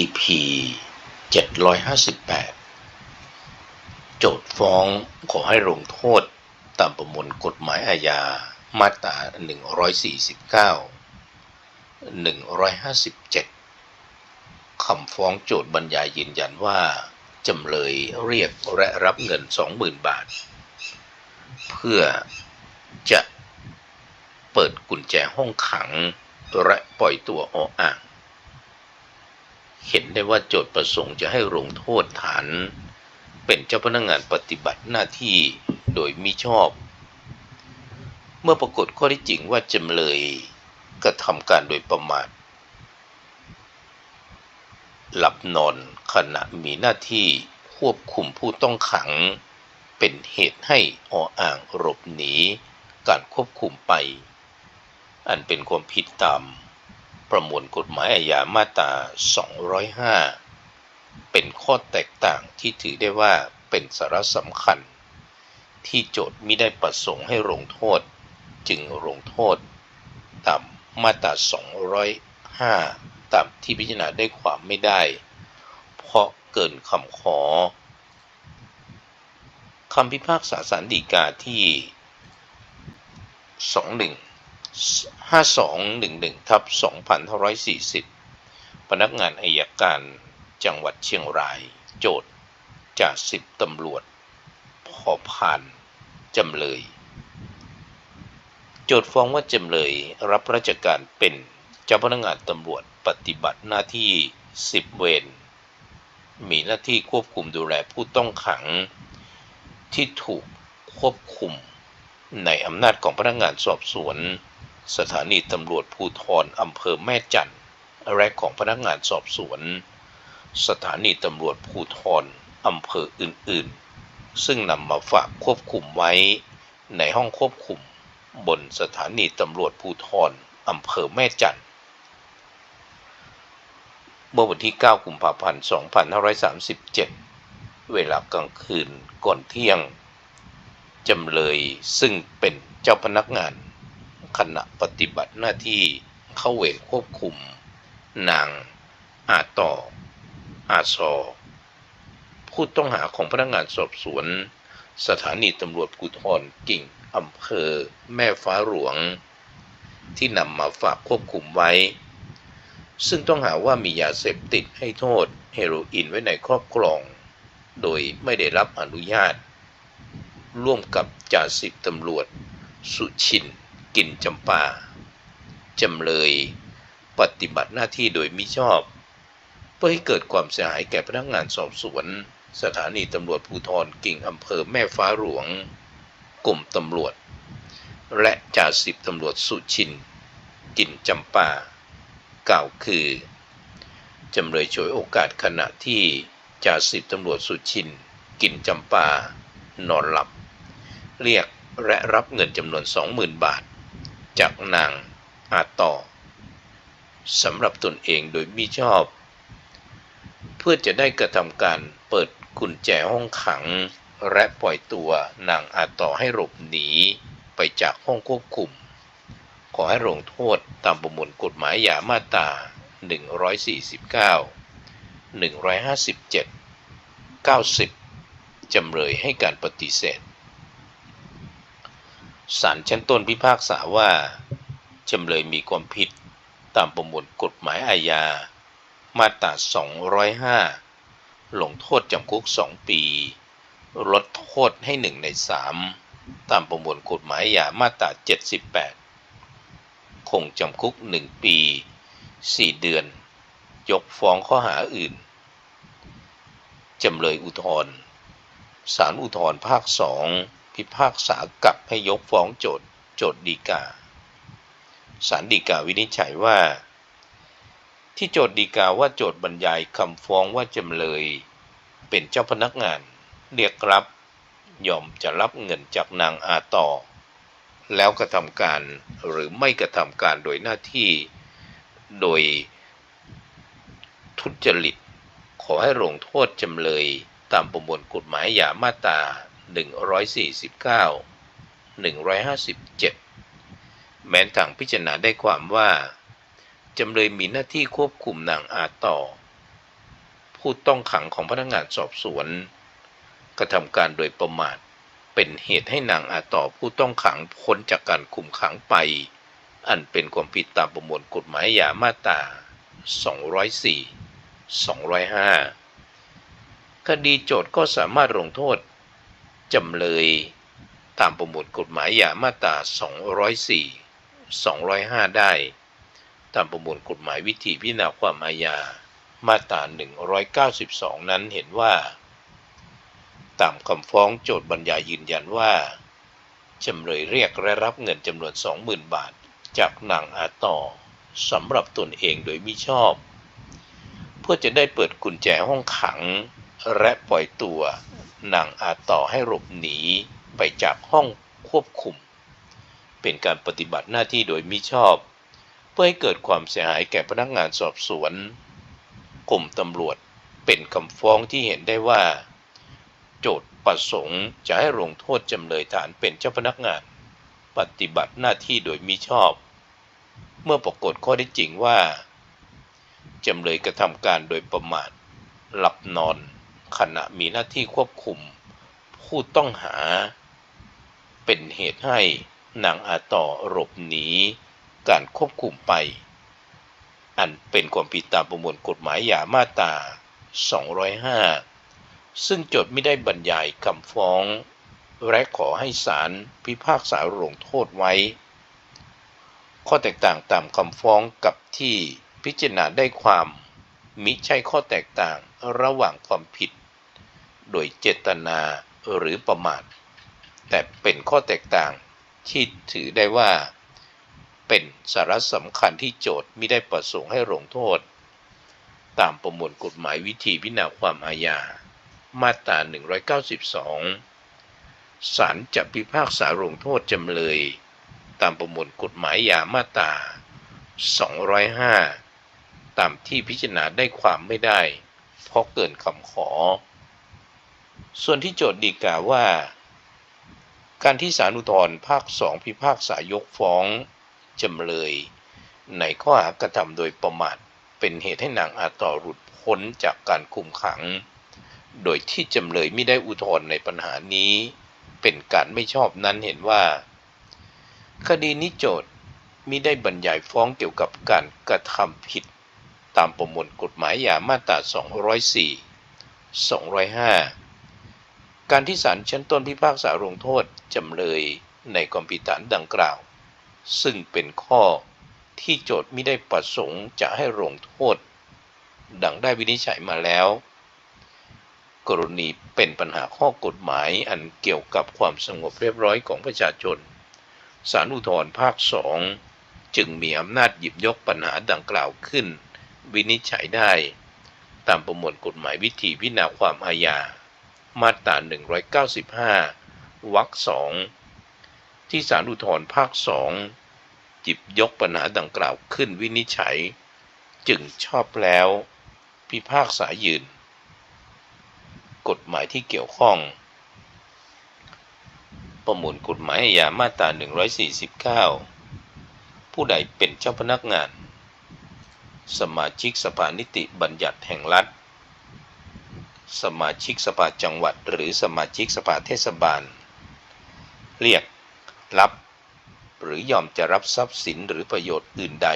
EP 758 โจทย์ฟ้องขอให้ลงโทษตามประมวลกฎหมายอาญามาตรา 149 157 คำฟ้องโจทย์บรรยายยืนยันว่า จำเลยเรียกและรับเงิน 20,000 บาท เพื่อจะเปิดกุญแจห้องขังและปล่อยตัวออกอ่าง เห็นได้ว่าโจทย์ประสงค์จะให้ลงโทษฐาน เป็นเจ้าพนักงานปฏิบัติหน้าที่โดยมิชอบ เมื่อปรากฏข้อที่จริงว่าจำเลยกระทำการโดยประมาทหลับนอนขณะมีหน้าที่ควบคุมผู้ต้องขัง เป็นเหตุให้ออ่างหลบหนีการควบคุมไป อันเป็นความผิดตาม ประมวลกฎหมายอาญามาตรา 205 เป็นข้อแตกต่างที่ถือได้ว่าเป็นสาระสำคัญ ที่โจทย์มิได้ประสงค์ให้ลงโทษ จึงลงโทษ ตามมาตรา 205 ตามที่พิจารณาได้ความไม่ได้ เพราะเกินคำขอคำพิพากษาสารดีกาที่ 21 5211ทับ2540 พนักงานอายการจังหวัดเชียงราย โจทย์จากสิบตำรวจ พอผ่านจำเลย โจทย์ฟ้องว่าจำเลยรับราชการเป็นเจ้าพนักงานตำรวจปฏิบัติหน้าที่สิบเวรมีหน้าที่ควบคุมดูแลผู้ต้องขัง ที่ถูกควบคุมในอำนาจของพนักงานสอบสวน สถานีตำรวจภูธรอำเภอแม่จันทร์และของพนักงานสอบสวน สถานีตำรวจภูธรอำเภออื่นๆ ซึ่งนำมาฝากควบคุมไว้ในห้องควบคุมบนสถานีตำรวจภูธรอำเภอแม่จันเมื่อวันที่ 9 กุมภาพันธ์ 2537 เวลากลางคืนก่อนเที่ยง จำเลยซึ่งเป็นเจ้าพนักงาน ขณะปฏิบัติหน้าที่เข้าเวรควบคุม นาง อาต่อ อาซอผู้ต้องหาของพนักงานสอบสวน สถานีตำรวจภูธรกิ่งอำเภอ แม่ฟ้าหลวง ที่นำมาฝากควบคุมไว้ ซึ่งต้องหาว่ามียาเสพติดให้โทษเฮโรอีนไว้ในครอบครอง โดยไม่ได้รับอนุญาต ร่วมกับจ่าสิบตำรวจสุชิน กลิ่นจำปาจำเลยปฏิบัติหน้าที่โดยมิชอบ เพื่อให้เกิดความเสียหายแก่พนักงานสอบสวน สถานีตำรวจภูธรกิ่งอำเภอแม่ฟ้าหลวงกรมตำรวจ และจ่าสิบตำรวจสุชิน กินจำปา กล่าวคือจำเลยฉวยโอกาสขณะที่จ่าสิบตำรวจสุชิน กินจำปา นอนหลับ เรียกและรับเงินจำนวน 20,000 บาท จากนางอาต่อสำหรับตนเองโดยมิชอบ เพื่อจะได้กระทำการเปิดกุญแจห้องขัง และปล่อยตัวนางอาต่อให้หลบหนีไปจากห้องควบคุม ขอให้ลงโทษตามประมวลกฎหมายยามาตรา149 157 90 จำเลยให้การปฏิเสธ ศาลชั้นต้นพิพากษาว่า จำเลยมีความผิดตามประมวลกฎหมายอาญา มาตรา 205 ลงโทษจำคุก 2 ปี ลดโทษให้ 1 ใน 3 ตามประมวลกฎหมายอาญามาตรา 78 คงจำคุก 1 ปี 4 เดือน ยกฟ้องข้อหาอื่น จำเลยอุทธรณ์ศาลอุทธรณ์ภาคสอง พิพากษากลับให้ยกฟ้องโจทย์โจทย์ดีกาศาลฎีกาวินิจฉัยว่า ที่โจทย์ฎีกาว่าโจทย์บรรยายคำฟ้องว่าจำเลย เป็นเจ้าพนักงาน เรียกรับยอมจะรับเงินจากนางอาต่อ แล้วกระทำการหรือไม่กระทำการโดยหน้าที่ โดยทุจริต ขอให้ลงโทษจำเลยตามประมวลกฎหมายยามาตรา 149 157 แม้ทางพิจารณาได้ความว่า จำเลยมีหน้าที่ควบคุมนางอาต่อ ผู้ต้องขังของพนักงานสอบสวน กระทำการโดยประมาทเป็นเหตุให้นางอาต่อผู้ต้องขังพ้นจากการคุมขังไป อันเป็นความผิดตามประมวลกฎหมายยามาตรา204 205 คดีโจทก์ก็สามารถลงโทษ จำเลยตามประมวลกฎหมายยามาตรา 204 205 ได้ ตามประมวลกฎหมายวิธีพิจารณาความอาญา มาตรา 192 นั้นเห็นว่า ตามคำฟ้องโจทย์บรรยายยืนยันว่า จำเลยเรียกและรับเงินจำนวน 20,000 บาท จากนางอาต่อสำหรับตนเองโดยมิชอบ เพื่อจะได้เปิดกุญแจห้องขังและปล่อยตัว นางอาต่อให้หลบหนีไปจากห้องควบคุม เป็นการปฏิบัติหน้าที่โดยมิชอบ เพื่อให้เกิดความเสียหายแก่พนักงานสอบสวนกรมตำรวจเป็นคำฟ้องที่เห็นได้ว่า โจทย์ประสงค์จะให้ลงโทษจำเลยฐานเป็นเจ้าพนักงาน ปฏิบัติหน้าที่โดยมิชอบ เมื่อปรากฏข้อได้จริงว่า จำเลยกระทำการโดยประมาทหลับนอน ขณะมีหน้าที่ควบคุม ผู้ต้องหา เป็นเหตุให้นางอาต่อหลบหนีการควบคุมไป อันเป็นความผิดตามประมวลกฎหมายยามาตรา 205 ซึ่งโจทย์ไม่ได้บรรยายคำฟ้อง และขอให้ศาลพิพากษาลงโทษไว้ ข้อแตกต่างตามคำฟ้องกับที่พิจารณาได้ความมิใช่ข้อแตกต่างระหว่างความผิด โดยเจตนาหรือประมาท แต่เป็นข้อแตกต่างที่ถือได้ว่า เป็นสาระสำคัญที่โจทย์ไม่ได้ประสงค์ให้ลงโทษ ตามประมวลกฎหมายวิธีพิจารณาความอาญา มาตรา 192 ศาลจะพิพากษาลงโทษจำเลย ตามประมวลกฎหมายยามาตรา 205 ตามที่พิจารณาได้ความไม่ได้ เพราะเกินคำขอ ส่วนที่โจทย์ดีกาว่า การที่ศาลอุทธรภาคสองพิพากษายกฟ้องจำเลย ในข้อหากระทำโดยประมาทเป็นเหตุให้นางอาต่อหลุดพ้นจากการคุมขัง โดยที่จำเลยไม่ได้อุทธรณ์ในปัญหานี้ เป็นการไม่ชอบนั้นเห็นว่า คดีนี้โจทย์มิได้บรรยายฟ้องเกี่ยวกับการกระทำผิด ตามประมวลกฎหมายยามาตรา 204 205 การที่ศาลชั้นต้นพิพากษาลงโทษจำเลยในความผิดฐานดังกล่าว ซึ่งเป็นข้อที่โจทย์ไม่ได้ประสงค์จะให้ลงโทษ ดังได้วินิจฉัยมาแล้ว กรณีเป็นปัญหาข้อกฎหมายอันเกี่ยวกับความสงบเรียบร้อยของประชาชนศาลอุทธรภาคสองจึงมีอำนาจหยิบยกปัญหาดังกล่าวขึ้น วินิจฉัยได้ ตามประมวลกฎหมายวิธีพิจารณาความอาญา มาตรา 195 วรรคสอง ที่ศาลอุทธรภาคสองหยิบยกปัญหาดังกล่าวขึ้นวินิจฉัย จึงชอบแล้ว พิพากษายืน กฎหมายที่เกี่ยวข้อง ประมวลกฎหมายอาญามาตรา 149 ผู้ใดเป็นเจ้าพนักงาน สมาชิกสภานิติบัญญัติแห่งรัฐ สมาชิกสภาจังหวัด หรือสมาชิกสภาเทศบาล เรียก รับ หรือยอมจะรับทรัพย์สินหรือประโยชน์อื่นใด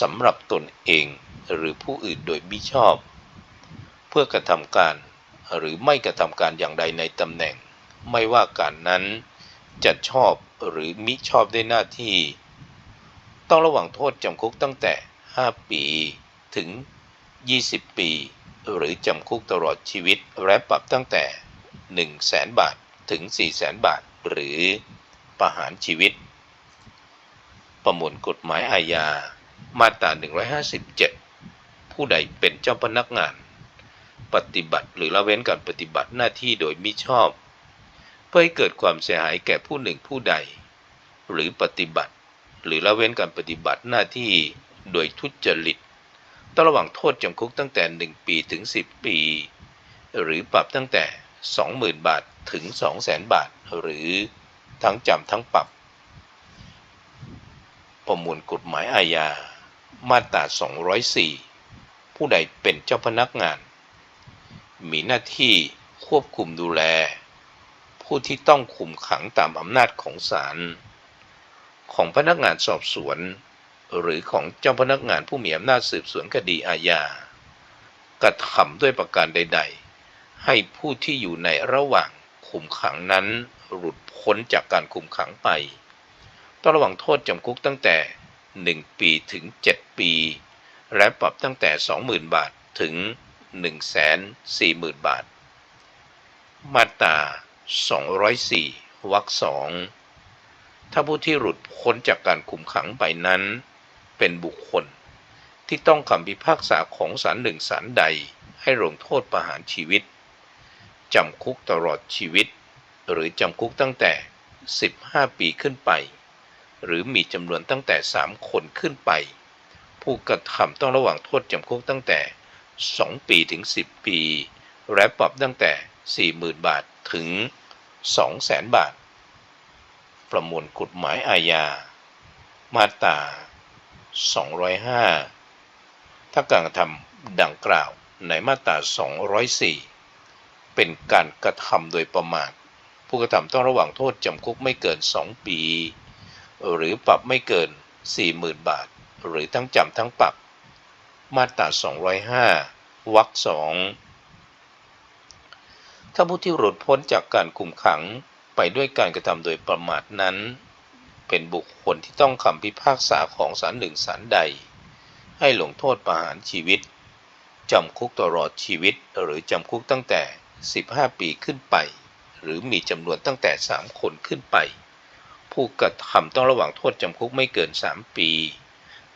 สำหรับตนเองหรือผู้อื่นโดยมิชอบ เพื่อกระทำการหรือไม่กระทำการอย่างใดในตำแหน่ง ไม่ว่าการนั้นจะชอบหรือมิชอบได้หน้าที่ ต้องระวังโทษจำคุกตั้งแต่ 5 ปี ถึง 20 ปี หรือจำคุกตลอดชีวิต และปรับตั้งแต่ 1 0 0 0 0แสนบาท ถึง 4 0 0แสนบาท หรือประหารชีวิต ประมวลกฎหมายอาญา มาตรา 157 ผู้ใดเป็นเจ้าพนักงาน ปฏิบัติหรือละเว้นการปฏิบัติหน้าที่โดยมิชอบ เพื่อให้เกิดความเสียหายแก่ผู้หนึ่งผู้ใด หรือปฏิบัติหรือละเว้นการปฏิบัติหน้าที่ โดยทุจริตต้องระหว่างโทษจำคุกตั้งแต่ 1 ปีถึง 10 ปี หรือปรับตั้งแต่ 20,000 บาทถึง 200,000 บาท หรือทั้งจำทั้งปรับ ประมวลกฎหมายอาญา มาตรา 204 ผู้ใดเป็นเจ้าพนักงาน มีหน้าที่ควบคุมดูแล ผู้ที่ต้องคุมขังตามอำนาจของศาลของพนักงานสอบสวน หรือของเจ้าพนักงานผู้มีอำนาจสืบสวนคดีอาญากระทำด้วยประการใด ๆ ให้ผู้ที่อยู่ในระหว่างคุมขังนั้นหลุดพ้นจากการคุมขังไป ต้องระวังโทษจำคุกตั้งแต่ 1 ปีถึง 7 ปี และปรับตั้งแต่ 20,000 บาทถึง 140,000 บาท มาตรา 204 วรรคสองถ้าผู้ที่หลุดพ้นจากการคุมขังไปนั้น เป็นบุคคล ที่ต้องคำพิพากษาของศาลหนึ่งศาลใดให้ลงโทษประหารชีวิต จำคุกตลอดชีวิต หรือจำคุกตั้งแต่ 15 ปีขึ้นไป หรือมีจำนวนตั้งแต่ 3 คนขึ้นไป ผู้กระทำต้องระหว่างโทษจำคุกตั้งแต่ 2 ปีถึง 10 ปี และปรับตั้งแต่ 40,000 บาทถึง 200,000 บาท ประมวลกฎหมายอาญา มาตรา 205 ถ้าการกระทำดังกล่าวในมาตรา 204 เป็นการกระทำโดยประมาท ผู้กระทำต้องระหว่างโทษจำคุกไม่เกิน 2 ปี หรือปรับไม่เกิน 40,000 บาท หรือทั้งจำทั้งปรับ มาตรา 205 วรรคสองถ้าผู้ที่หลุดพ้นจากการคุมขังไปด้วยการกระทำโดยประมาทนั้น เป็นบุคคลที่ต้องคำพิพากษาของศาลหนึ่งศาลใด ให้ลงโทษประหารชีวิต จำคุกตลอดชีวิตหรือจำคุกตั้งแต่ 15 ปีขึ้นไป หรือมีจำนวนตั้งแต่ 3 คนขึ้นไป ผู้กระทำต้องระหว่างโทษจำคุกไม่เกิน 3 ปี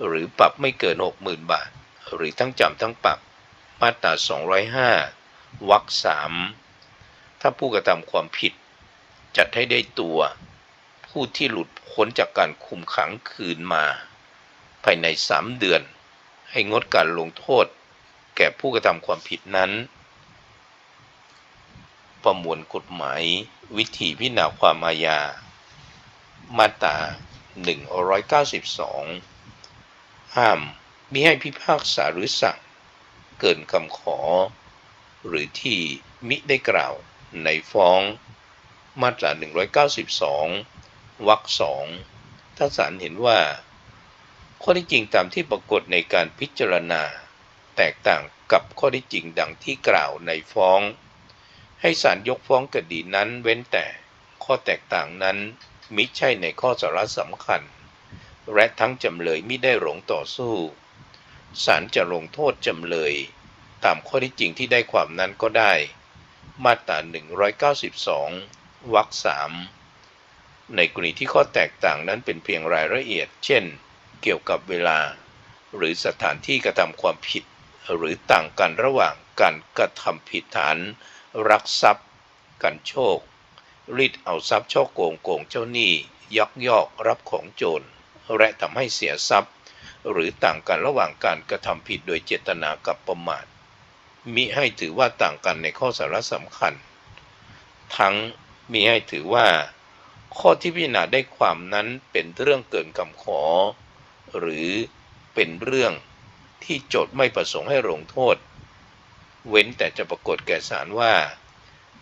หรือปรับไม่เกิน 60,000 บาท หรือทั้งจำทั้งปรับ มาตรา 205วรรคสามถ้าผู้กระทำความผิดจัดให้ได้ตัว ผู้ที่หลุดพ้นจากการคุมขังคืนมา ภายใน3เดือน ให้งดการลงโทษ แก่ผู้กระทำความผิดนั้น ประมวลกฎหมายวิธีพิจารณาความอาญา มาตรา192 ห้ามมิให้พิพากษาหรือสั่ง เกินคำขอ หรือที่มิได้กล่าวในฟ้องมาตรา192 วรรคสองถ้าศาลเห็นว่า ข้อที่จริงตามที่ปรากฏในการพิจารณา แตกต่างกับข้อที่จริงดังที่กล่าวในฟ้อง ให้ศาลยกฟ้องคดีนั้นเว้นแต่ข้อแตกต่างนั้นมิใช่ในข้อสาระสำคัญ และทั้งจำเลยม่ได้หลงต่อสู้ศาลจะลงโทษจำเลย ตามข้อที่จริงที่ได้ความนั้นก็ได้ มาตรา192วรรคสาม ในกรณีที่ข้อแตกต่างนั้นเป็นเพียงรายละเอียด เช่น เกี่ยวกับเวลา หรือสถานที่กระทำความผิด หรือต่างกันระหว่างการกระทำผิดฐาน รักทรัพย์ กันโชค รีดเอาทรัพย์ช่อโกงโกงเจ้าหนี้ ยักยอกรับของโจร และทำให้เสียทรัพย์ หรือต่างกันระหว่างการกระทำผิดโดยเจตนากับประมาท มิให้ถือว่าต่างกันในข้อสาระสำคัญ ทั้งมิให้ถือว่า ข้อที่พิจารณาได้ความนั้นเป็นเรื่องเกินคำขอ หรือเป็นเรื่องที่โจทย์ไม่ประสงค์ให้ลงโทษ เว้นแต่จะปรากฏแก่ศาลว่า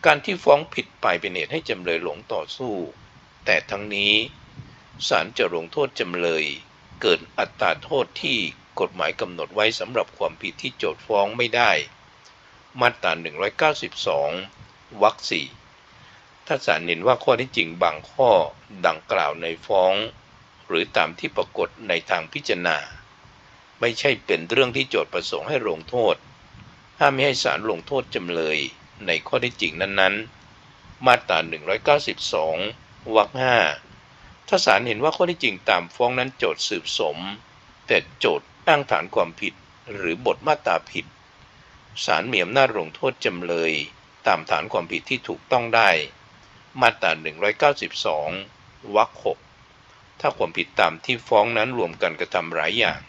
การที่ฟ้องผิดไปเป็นเหตุให้จำเลยหลงต่อสู้ แต่ทั้งนี้ศาลจะลงโทษจำเลย เกินอัตราโทษที่กฎหมายกำหนดไว้สำหรับความผิดที่โจทย์ฟ้องไม่ได้ มาตรา192วรรคสี่ ถ้าศาลเห็นว่าข้อที่จริงบางข้อดังกล่าวในฟ้อง หรือตามที่ปรากฏในทางพิจารณา ไม่ใช่เป็นเรื่องที่โจทย์ประสงค์ให้ลงโทษ ห้ามไม่ให้ศาลลงโทษจำเลยในข้อที่จริงนั้นๆ มาตรา192วรรคาถ้าศาลเห็นว่าข้อที่จริงตามฟ้องนั้นโจทย์สืบสม แต่โจทย์อ้างฐานความผิดหรือบทมาตราผิดศาลมีอำนาจลงโทษจำเลย ตามฐานความผิดที่ถูกต้องได้ มาตรา192วรรคหกถ้าความผิดตามที่ฟ้องนั้นรวมกันกระทำหลายอย่าง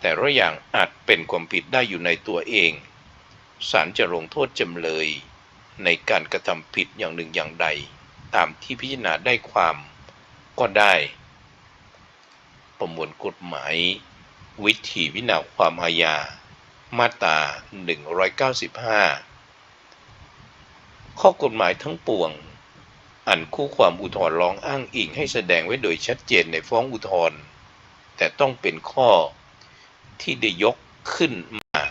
แต่ละอย่างอาจเป็นความผิดได้อยู่ในตัวเอง ศาลจะลงโทษจำเลย ในการกระทำผิดอย่างหนึ่งอย่างใด ตามที่พิจารณาได้ความก็ได้ ประมวลกฎหมาย วิธีวินาความอาญา มาตรา 195 ข้อกฎหมายทั้งปวง อันคู่ความอุทธรณ์ร้องอ้างอิงให้แสดงไว้โดยชัดเจนในฟ้องอุทธรณ์แต่ต้องเป็นข้อที่ได้ยกขึ้นมา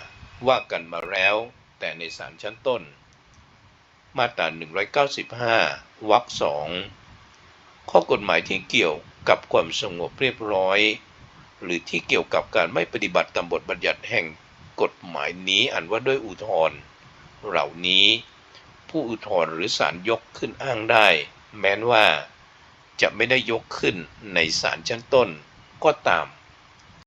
ว่ากันมาแล้ว แต่ในศาลชั้นต้น มาตรา 195 วรรคสองข้อกฎหมายที่เกี่ยวกับความสงบเรียบร้อย หรือที่เกี่ยวกับการไม่ปฏิบัติตามบทบัญญัติแห่งกฎหมายนี้อันว่าด้วยอุทธรณ์เหล่านี้ ผู้อุทธรณ์หรือศาลยกขึ้นอ้างได้ แม้นว่าจะไม่ได้ยกขึ้นในศาลชั้นต้นก็ตาม